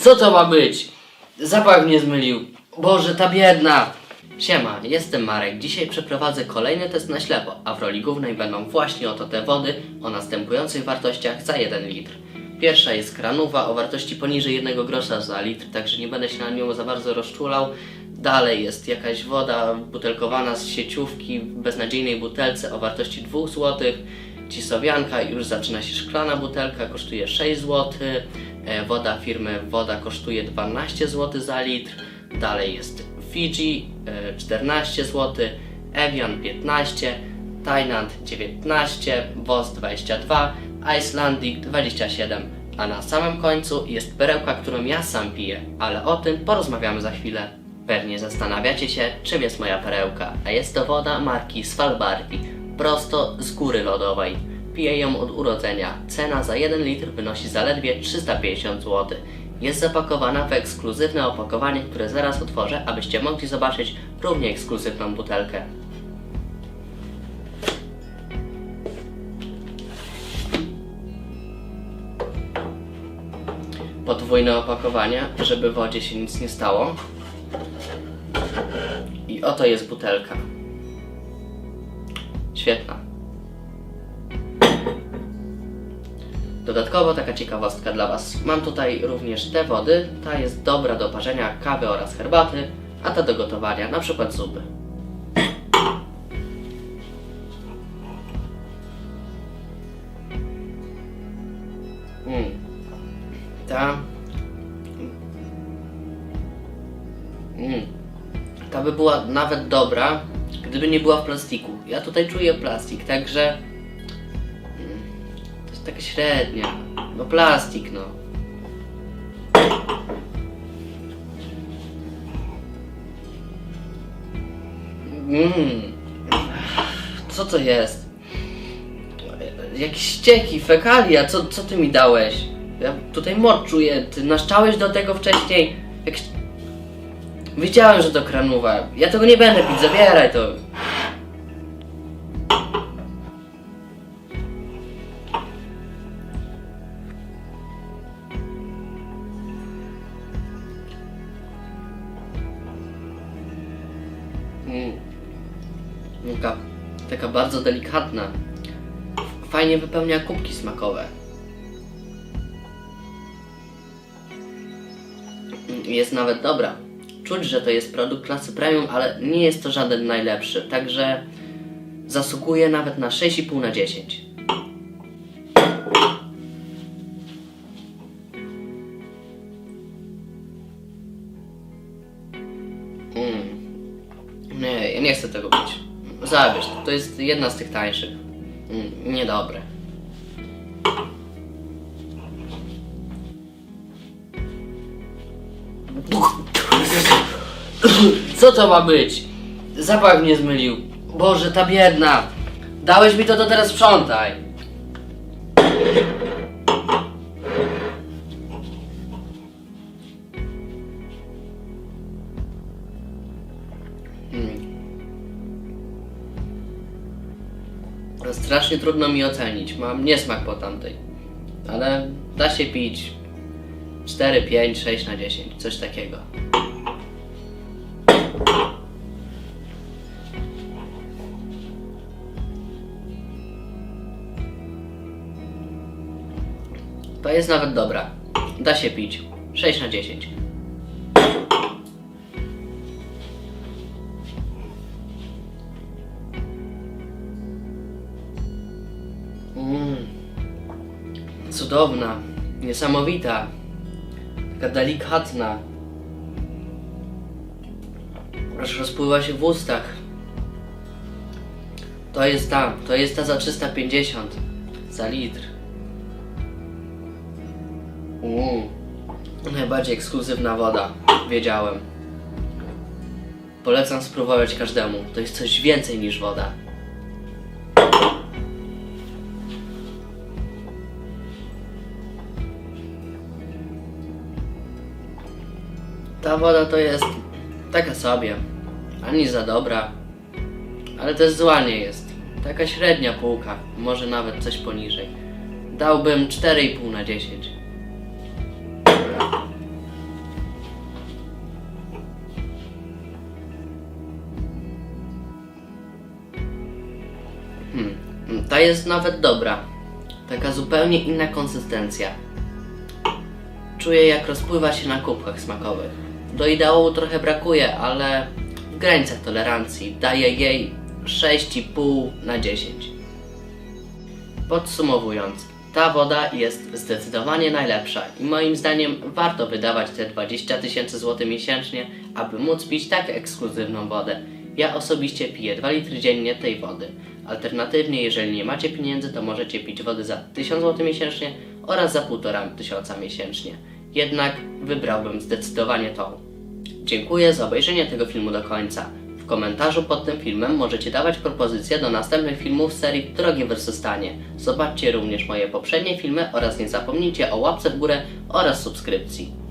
Co to ma być? Zapach mnie zmylił. Boże, ta biedna. Siema, jestem Marek. Dzisiaj przeprowadzę kolejny test na ślepo, a w roli głównej będą właśnie oto te wody o następujących wartościach za 1 litr. Pierwsza jest kranowa o wartości poniżej 1 grosza za litr, także nie będę się na nią za bardzo rozczulał. Dalej jest jakaś woda butelkowana z sieciówki w beznadziejnej butelce o wartości 2 zł. Cisowianka, już zaczyna się szklana butelka, kosztuje 6 zł. E, Woda firmy Woda kosztuje 12 zł za litr. Dalej jest Fiji e, 14 zł, Evian 15, Thailand 19, WOS 22, Icelandic 27. A na samym końcu jest perełka, którą ja sam piję, ale o tym porozmawiamy za chwilę. Pewnie zastanawiacie się, czym jest moja perełka, a jest to woda marki Svalbardi, prosto z góry lodowej. Piję ją od urodzenia. Cena za 1 litr wynosi zaledwie 350 zł. Jest zapakowana w ekskluzywne opakowanie, które zaraz otworzę, abyście mogli zobaczyć równie ekskluzywną butelkę. Podwójne opakowanie, żeby wodzie się nic nie stało. I oto jest butelka. Świetna. Dodatkowo taka ciekawostka dla Was. Mam tutaj również te wody. Ta jest dobra do parzenia kawy oraz herbaty, a ta do gotowania, na przykład zupy. Mm. Ta. Mm. Ta by była nawet dobra, gdyby nie była w plastiku. Ja tutaj czuję plastik, także. Mm, To jest taka średnia. No plastik, no. Mmm. Co to jest? Jakieś ścieki, fekalia, co, co ty mi dałeś? Ja tutaj mocz czuję, ty naszczałeś do tego wcześniej? Jak... Wiedziałem, że to kranowa. Ja tego nie będę pić, zabieraj to. Taka bardzo delikatna. Fajnie wypełnia kubki smakowe. Jest nawet dobra. Czuć, że to jest produkt klasy premium, ale nie jest to żaden najlepszy, także zasługuje nawet na 6,5 na 10. Mm. Nie, ja nie chcę tego pić. Zabierz, to jest jedna z tych tańszych. Mm, Niedobre. Co to ma być? Zapach mnie zmylił. Boże, ta biedna. Dałeś mi to, to teraz sprzątaj. Strasznie trudno mi ocenić. Mam niesmak po tamtej. Ale da się pić 4, 5, 6 na 10. Coś takiego. To jest nawet dobra. Da się pić. 6 na 10. Mm. Cudowna, niesamowita, taka delikatna. Aż rozpływa się w ustach. To jest ta, to jest ta za 350 za litr. Mm. Najbardziej ekskluzywna woda, wiedziałem. Polecam spróbować każdemu. To jest coś więcej niż woda. Ta woda to jest taka sobie. Ani za dobra, ale też zła nie jest. Taka średnia półka, może nawet coś poniżej. Dałbym 4,5 na 10. Hmm, ta jest nawet dobra. Taka zupełnie inna konsystencja. Czuję jak rozpływa się na kubkach smakowych. Do ideału trochę brakuje, ale w granicach tolerancji daję jej 6,5 na 10. Podsumowując, ta woda jest zdecydowanie najlepsza i moim zdaniem warto wydawać te 20 tysięcy złotych miesięcznie, aby móc pić tak ekskluzywną wodę. Ja osobiście piję 2 litry dziennie tej wody. Alternatywnie, jeżeli nie macie pieniędzy, to możecie pić wody za 1000 zł miesięcznie oraz za 1,5 tysiąca miesięcznie. Jednak wybrałbym zdecydowanie tą. Dziękuję za obejrzenie tego filmu do końca. W komentarzu pod tym filmem możecie dawać propozycje do następnych filmów serii Drogie vs Tanie. Zobaczcie również moje poprzednie filmy oraz nie zapomnijcie o łapce w górę oraz subskrypcji.